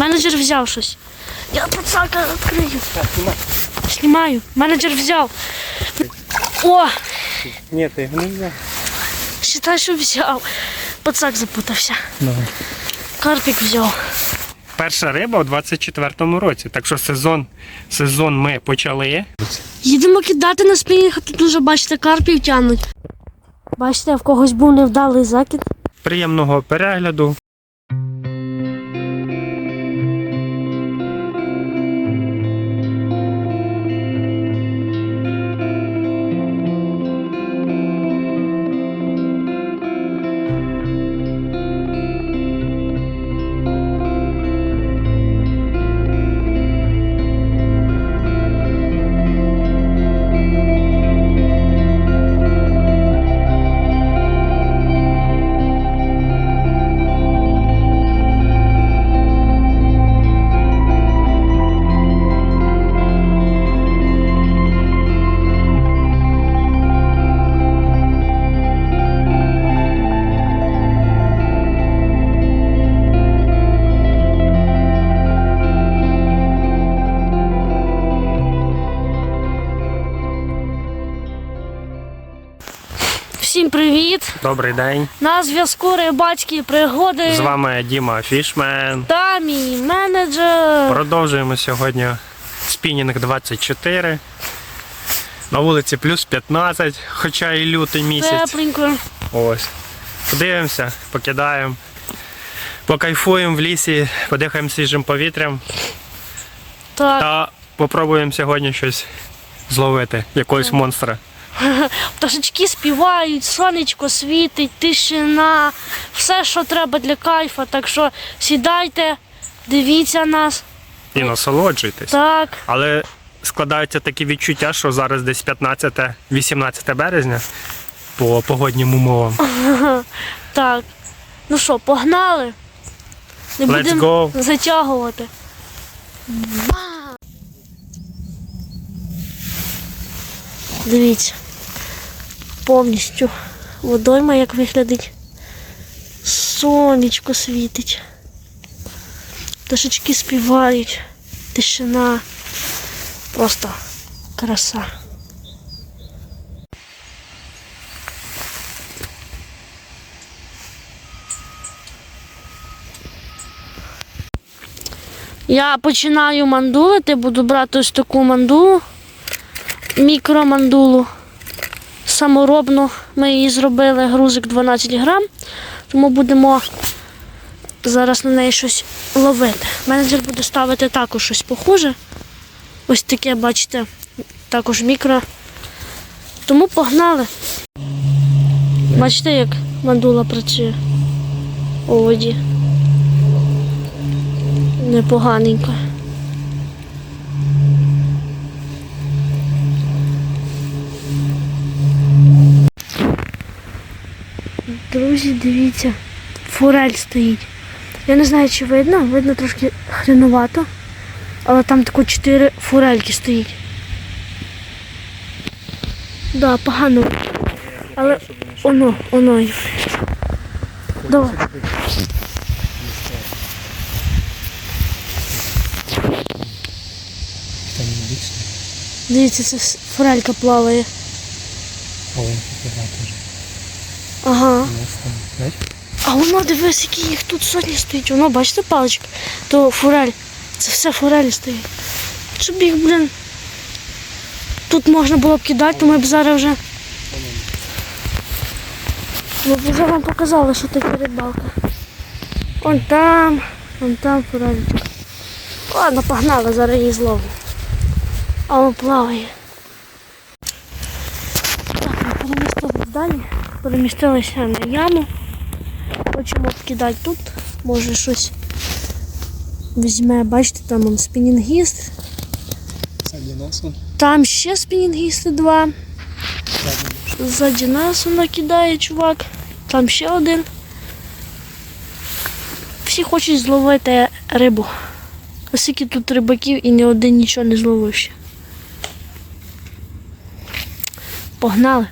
Менеджер взяв щось. Я пацака відкрию. Знімаю. Менеджер взяв. О! Ні, ти його не взяв. Считай, що взяв. Пацак запутався. Давай. Карпік взяв. Перша риба у 24-му році, так що сезон, сезон ми почали. Їдемо кидати на спінінг, а тут уже, бачите, карпів тягнуть. Бачите, в когось був невдалий закид. Приємного перегляду. Всім привіт! Добрий день. На зв'язку рибацькі пригоди. З вами Діма Фішмен. Та мій менеджер. Продовжуємо сьогодні спінінг 24. На вулиці плюс 15, хоча і лютий місяць. Тепленько. Ось. Подивимося, покидаємо. Покайфуємо в лісі, подихаємо свіжим повітрям Так, та попробуємо сьогодні щось зловити, якогось монстра. пташечки співають, сонечко світить, тишина, все, що треба для кайфа. Так що сідайте, дивіться нас. І насолоджуйтесь. Так, Але складаються такі відчуття, що зараз десь 15-18 березня по погоднім умовам. так. Ну що, погнали? Не Let's будемо go. затягувати. Дивіться. Повністю водойма як виглядить. Сонечко світить. Пташечки співають. Тишина. Просто краса. Я починаю мандулити, буду брати ось таку мандулу, мікромандулу. Саморобну ми її зробили, грузик 12 грам, тому будемо зараз на неї щось ловити. Менеджер буде ставити також щось похоже. Ось таке, бачите, також мікро. Тому погнали. Бачите, як мандула працює у воді непоганенько. Друзі, дивіться, форель стоїть. Я не знаю, чи видно, видно трошки хреновато, але там тако чотири форельки стоїть. Да, погано. Але оно, оно. Давай. Дивіться, це форелька плаває. О, теж. Ага. А воно дивись, які їх тут сотні стоїть. Воно, бачите, паличка? То форель. Це все форелі стоїть. Щоб їх, блін. Тут можна було б кидати, то ми б зараз вже. Ми б вже вам показали, що таке рибалка. Вон там, вон там форелька. Ладно, погнали, зараз її зловимо. А воно плаває. Так, ми перемістилися далі. Перемістилися на яму. Хочемо кидати тут. Може щось візьме. Бачите, там он спінінгіст. Там ще спінінгісти два. Ззаді нас он накидає чувак. Там ще один. Всі хочуть зловити рибу. Оскільки тут рибаків і ні один нічого не зловив ще. Погнали.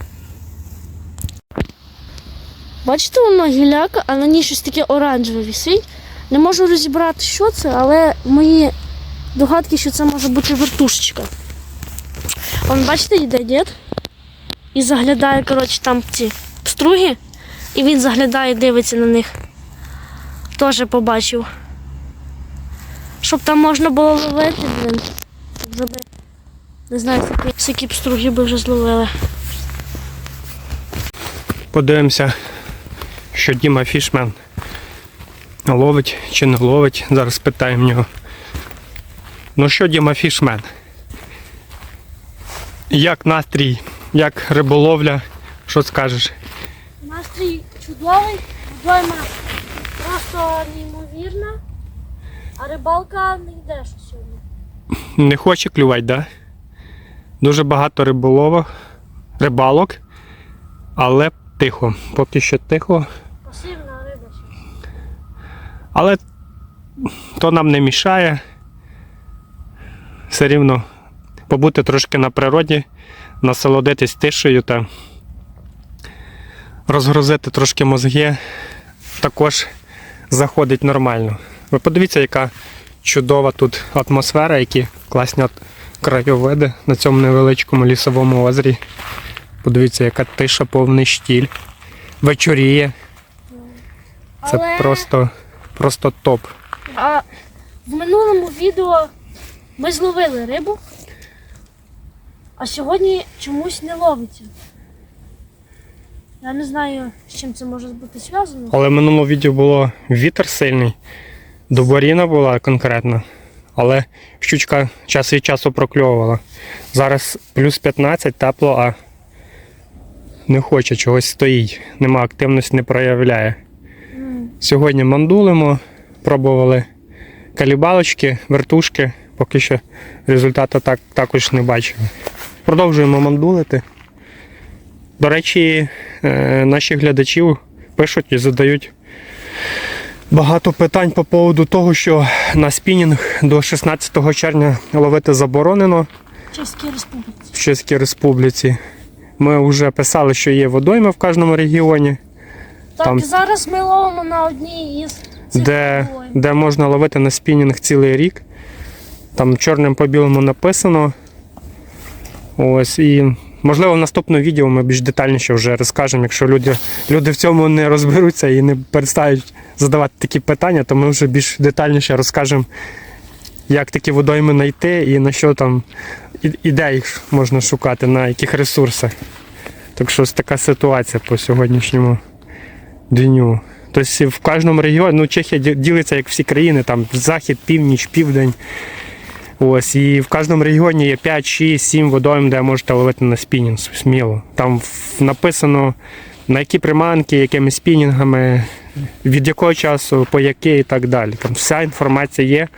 Бачите, воно гіляка, а на ній щось таке оранжеве висить. Не можу розібрати, що це, але мої догадки, що це може бути вертушечка. Он, бачите, йде дід і заглядає, коротше, там ці струги, і він заглядає, дивиться на них. Теж побачив. Щоб там можна було ловити, блин. Не знаю, скільки, скільки б би вже зловили. Подивимося, що Діма Фішмен ловить чи не ловить. Зараз питаємо в нього. Ну що, Діма Фішмен? Як настрій, як риболовля? Що скажеш? Настрій чудовий, водойма просто неймовірна, а рибалка не йде сьогодні. Не хоче клювати, да? Дуже багато риболовок, рибалок, але тихо. Поки що тихо. Але то нам не мішає. Все рівно побути трошки на природі, насолодитись тишею та розгрузити трошки мозги також заходить нормально. Ви подивіться, яка чудова тут атмосфера, які класні краєвиди на цьому невеличкому лісовому озері. Подивіться, яка тиша, повний штіль. Вечоріє. Це Але- просто, просто топ. А в минулому відео ми зловили рибу, а сьогодні чомусь не ловиться. Я не знаю, з чим це може бути зв'язано. Але в минулому відео було вітер сильний, дубаріна була конкретно, але щучка час від часу прокльовувала. Зараз плюс 15, тепло, а не хоче, чогось стоїть. Нема активності, не проявляє. Сьогодні мандулимо, пробували калібалочки, вертушки, поки що результату так, також не бачили. Продовжуємо мандулити. До речі, е, наші глядачі пишуть і задають багато питань по поводу того, що на спінінг до 16 червня ловити заборонено В Чеській Республіці. в Чеській Республіці. Ми вже писали, що є водойми в кожному регіоні, Так, Там- зараз ми ловимо на одній із цих де, водойм. де можна ловити на спінінг цілий рік. Там чорним по білому написано. Ось і можливо в наступному відео ми більш детальніше вже розкажемо. Якщо люди, люди в цьому не розберуться і не перестають задавати такі питання, то ми вже більш детальніше розкажемо, як такі водойми знайти і на що там і, і де їх можна шукати, на яких ресурсах. Так що ось така ситуація по сьогоднішньому дню. Тобто в кожному регіоні, ну Чехія ділиться як всі країни, там захід, північ, південь. Ось, і в кожному регіоні є 5, 6, 7 водойм, де можете ловити на спінінг сміло. Там написано на які приманки, якими спінінгами, від якого часу, по який і так далі. Там вся інформація є.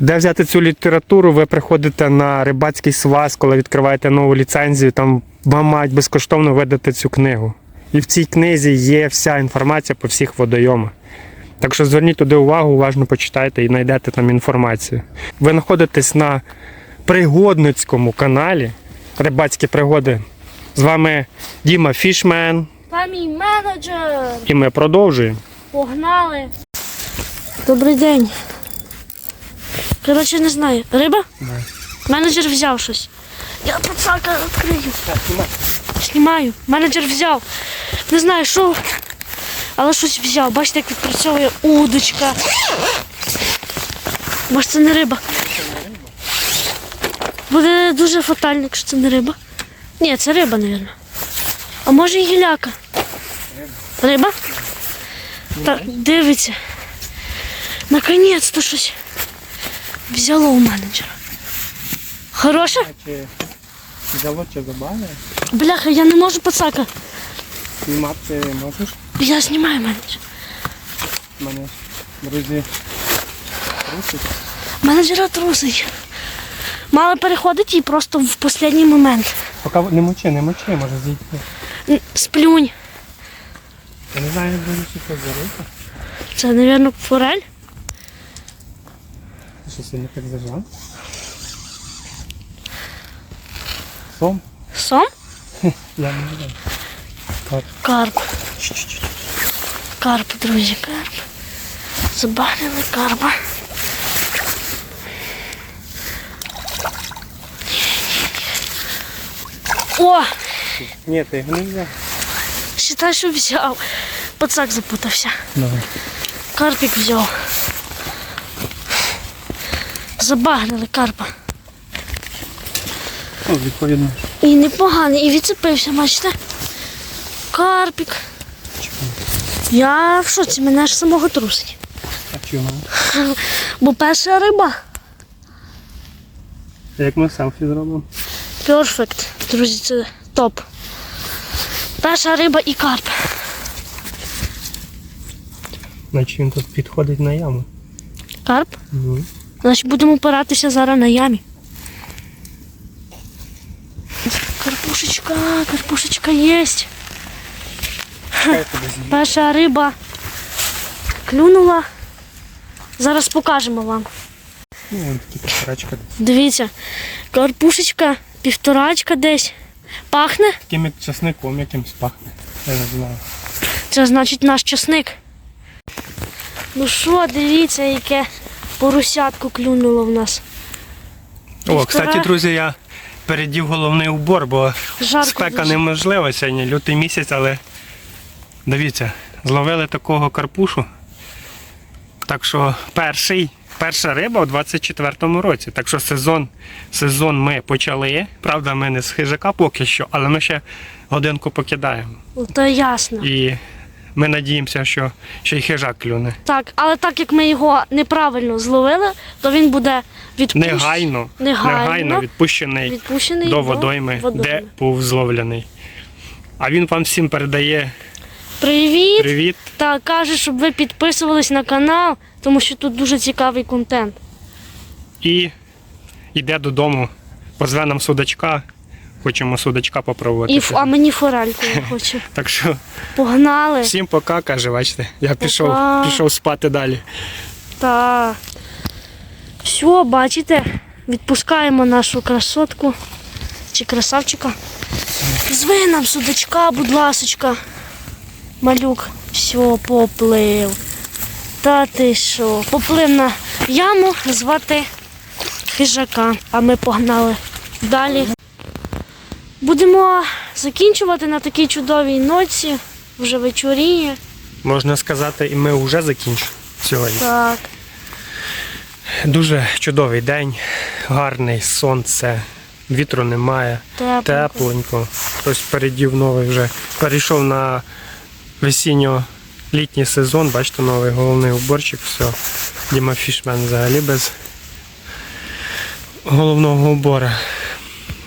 Де взяти цю літературу, ви приходите на рибацький сваз, коли відкриваєте нову ліцензію, там вам мають безкоштовно видати цю книгу. І в цій книзі є вся інформація по всіх водойомах. Так що зверніть туди увагу, уважно почитайте і знайдете там інформацію. Ви знаходитесь на пригодницькому каналі Рибацькі пригоди. З вами Діма Фішмен, Та мій менеджер. і ми продовжуємо. Погнали. Добрий день. Коротше, не знаю. Риба? Менеджер взяв щось. Я пацака відкрию. Знімаю. Менеджер взяв. Не знаю, що. Але щось взяв. Бачите, як відпрацьовує удочка. Може це не риба. Буде дуже фатально, якщо це не риба. Ні, це риба, мабуть. А може і гіляка. Риба? Так, дивиться. Наконець-то щось взяло у менеджера. Хороше? Взяло чи забавне? Бляха, я не можу пацака. Знімати можеш? Я знімаю менеджер. Мене друзі. трусить. Менеджера трусить. Мали переходити і просто в останній момент. Поки не мочи, не мочи, може зійти. Н- Сплюнь. Я не знаю, як дуже що це за. Це, мабуть, форель. Ти що сильно так зажав? Сом? Сом? Я не знаю. Карп. Карп, друзі, карп. Забагрили карба. О! Ні, ти його не взяв. Считай, що взяв. Пацак запутався. Давай. Карпік взяв. Забагрили карпа. О, відповідно. І непоганий, і відцепився, бачите? Карпік. Я в шоці, мене аж самого трусить. А чого? Бо перша риба. Як ми селфі зробимо? Перфект. Друзі, це топ. Перша риба і карп. Значить він тут підходить на яму. Карп? Ну. Значить будемо опиратися зараз на ямі. Карпушечка, карпушечка з'їсть. Перша риба клюнула. Зараз покажемо вам. Ну, вон такі півторачка. Дивіться, карпушечка, півторачка десь. Пахне? Таким як часником якимсь пахне. Я не знаю. Це значить наш часник. Ну що, дивіться, яке поросятку клюнуло в нас. О, Півтора. кстати, друзі, я передів головний убор, бо Жарко спека дуже. неможлива сьогодні, лютий місяць, але дивіться, зловили такого карпушу. Так що перший, перша риба у 24-му році. Так що сезон, сезон ми почали. Правда, ми не з хижака поки що, але ми ще годинку покидаємо. Ну, То ясно. І ми надіємося, що ще й хижак клюне. Так, але так як ми його неправильно зловили, то він буде відпущений. Негайно, Негайно. негайно відпущений Відпущений до водойми, водойми. де був зловлений. А він вам всім передає Привіт! привіт. Та каже, щоб ви підписувались на канал, тому що тут дуже цікавий контент. і йде додому, позве нам судачка. Хочемо судачка попробувати. І ф- а мені форельку я хочу. Так що Погнали. всім пока, каже, бачите. Я пішов, Пока. пішов спати далі. Та. Все, бачите, відпускаємо нашу красотку чи красавчика. Зви нам судачка, будь ласочка. Малюк. Все, поплив. Та ти що? Поплив на яму звати хижака. А ми погнали далі. Будемо закінчувати на такій чудовій ноці. Вже вечоріє. Можна сказати, і ми вже закінчили сьогодні. Так. Дуже чудовий день, гарний сонце, вітру немає. Тепленько. Тепленько. Хтось передів новий вже. Перейшов на весінньо-літній сезон. Бачите, новий головний уборчик. Все. Діма Фішмен взагалі без головного убора.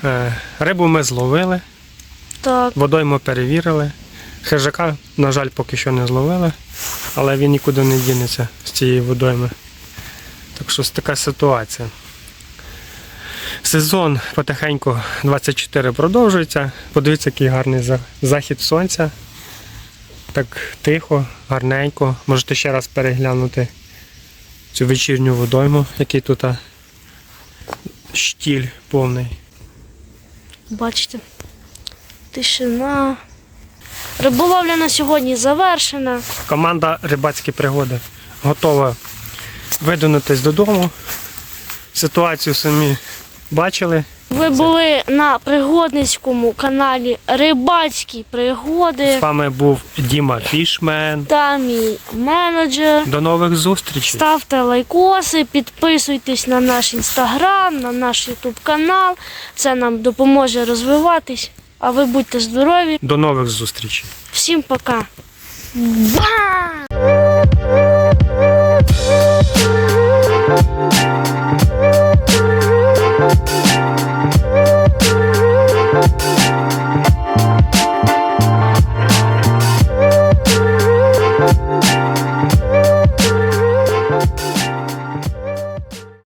Е, Рибу ми зловили, Так. водойму перевірили. Хижака, на жаль, поки що не зловили, але він нікуди не дінеться з цієї водойми. Так що така ситуація. Сезон потихеньку 24 продовжується. Подивіться, який гарний захід сонця. Так тихо, гарненько. Можете ще раз переглянути цю вечірню водойму, який тут а, штіль повний. Бачите, тишина. Риболовля на сьогодні завершена. Команда Рибацькі пригоди готова видвинутись додому. Ситуацію самі бачили. Ви були на пригодницькому каналі Рибацькі пригоди. З вами був Діма Фішмен. Та мій менеджер. До нових зустрічей. Ставте лайкоси, підписуйтесь на наш інстаграм, на наш ютуб канал. Це нам допоможе розвиватись. А ви будьте здорові. До нових зустрічей. Всім пока. Ба!